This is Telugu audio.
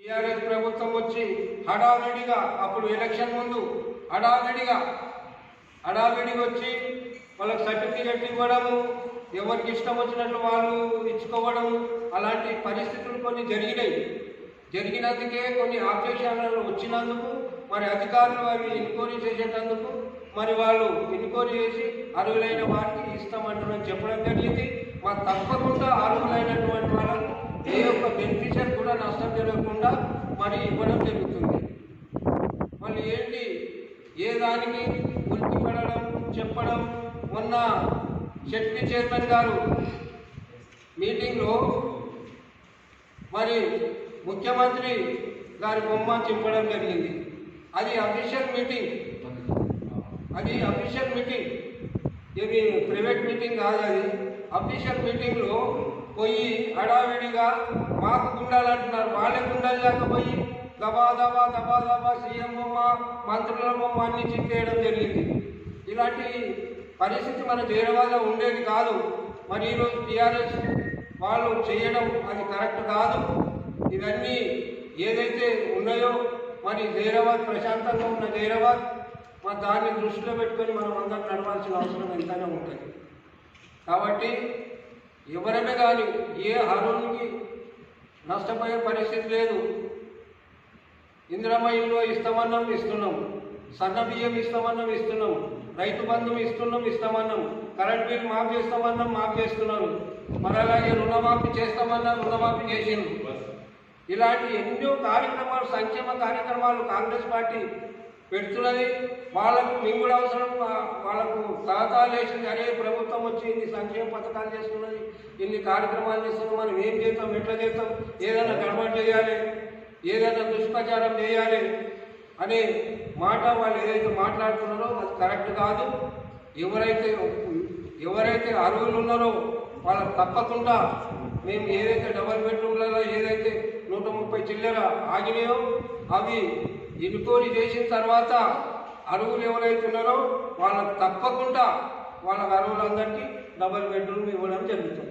టీఆర్ఎస్ ప్రభుత్వం వచ్చి హడావిడిగా అప్పుడు ఎలక్షన్ ముందు హడావిడిగా హడావిడిగా వచ్చి వాళ్ళకి సర్టిఫికెట్ ఇవ్వడము ఎవరికి ఇష్టం వచ్చినట్లు వాళ్ళు ఇచ్చుకోవడం అలాంటి పరిస్థితులు కొన్ని జరిగినాయి. జరిగినందుకే కొన్ని ఆబ్జెక్షన్లు వచ్చినందుకు మరి అధికారులు అవి ఎన్క్వైరీ చేసేటందుకు మరి వాళ్ళు ఎన్క్వైరీ చేసి అర్హులైన వారికి ఇస్తామంటున్నారని చెప్పడం జరిగింది. మా తప్పకుండా అర్హులైనటువంటి వాళ్ళకు మరి ఇవ్వడం జరుగుతుంది. మళ్ళీ ఏంటి? ఏ దానికి ఉలికి పడడం చెప్పడం మొన్న శెట్టి చైర్మన్ గారు మీటింగ్లో మరి ముఖ్యమంత్రి గారి బొమ్మ చెప్పడం జరిగింది. అది అఫీషియల్ మీటింగ్. అది అఫీషియల్ మీటింగ్. ఇది ప్రైవేట్ మీటింగ్ కాదు అది. అఫీషియల్ మీటింగ్లో పోయి హడావిడిగా మాకు గుండాలు అంటున్నారు. వాళ్ళే గుండాలు లేకపోయి దబా దబా దబా దబా సీఎం బొమ్మ మంత్రుల బొమ్మ అన్ని చిక్కేయడం జరిగింది. ఇలాంటి పరిస్థితి మన జైలవాడలో ఉండేది కాదు. మరి ఈరోజు టీఆర్ఎస్ వాళ్ళు చేయడం అది కరెక్ట్ కాదు. ఇవన్నీ ఏదైతే ఉన్నాయో మరి జైరాబాద్ ప్రశాంతంగా ఉన్న జైరాబాద్ మరి దాన్ని దృష్టిలో పెట్టుకొని మనం అందరం నడవాల్సిన అవసరం ఎంతైనా ఉంటుంది. కాబట్టి ఎవరైనా కానీ ఏ అరువునికి నష్టపోయే పరిస్థితి లేదు. ఇందిరమ్మ ఇల్లు ఇస్తామన్నాం ఇస్తున్నాం సన్న బియ్యం ఇస్తామన్నాం ఇస్తున్నాం రైతు బంధువు ఇస్తున్నాం ఇస్తామన్నాం కరెంట్ బిల్ మాఫ్ చేస్తామన్నాం మాఫ్ చేస్తున్నారు. మరి అలాగే రుణమాఫీ చేస్తామన్నా రుణమాఫీ చేసిండు ఇలాంటి ఎన్నో కార్యక్రమాలు సంక్షేమ కార్యక్రమాలు కాంగ్రెస్ పార్టీ పెడుతున్నది. వాళ్ళకు మేము కూడా అవసరం. వాళ్ళకు ఖాతాలు వేసింది అరే ప్రభుత్వం వచ్చి ఇన్ని సంక్షేమ పథకాలు చేస్తున్నది ఇన్ని కార్యక్రమాలు చేస్తున్నాం మనం ఏం చేస్తాం ఎట్లా చేస్తాం? ఏదైనా గడబడి చేయాలి ఏదైనా దుష్ప్రచారం చేయాలి అనే మాట వాళ్ళు ఏదైతే మాట్లాడుతున్నారో అది కరెక్ట్ కాదు. ఎవరైతే ఎవరైతే అర్హులు ఉన్నారో వాళ్ళకి తప్పకుండా మేము ఏదైతే డబల్ బెడ్రూమ్లలో ఏదైతే నూట ముప్పై చిల్లర ఆగినాయో అవి ఎన్క్వైరీ చేసిన తర్వాత అరువులు ఎవరైతే ఉన్నారో వాళ్ళకి తప్పకుండా వాళ్ళ అరువులందరికీ డబల్ బెడ్రూమ్ ఇవ్వడం జరుగుతుంది.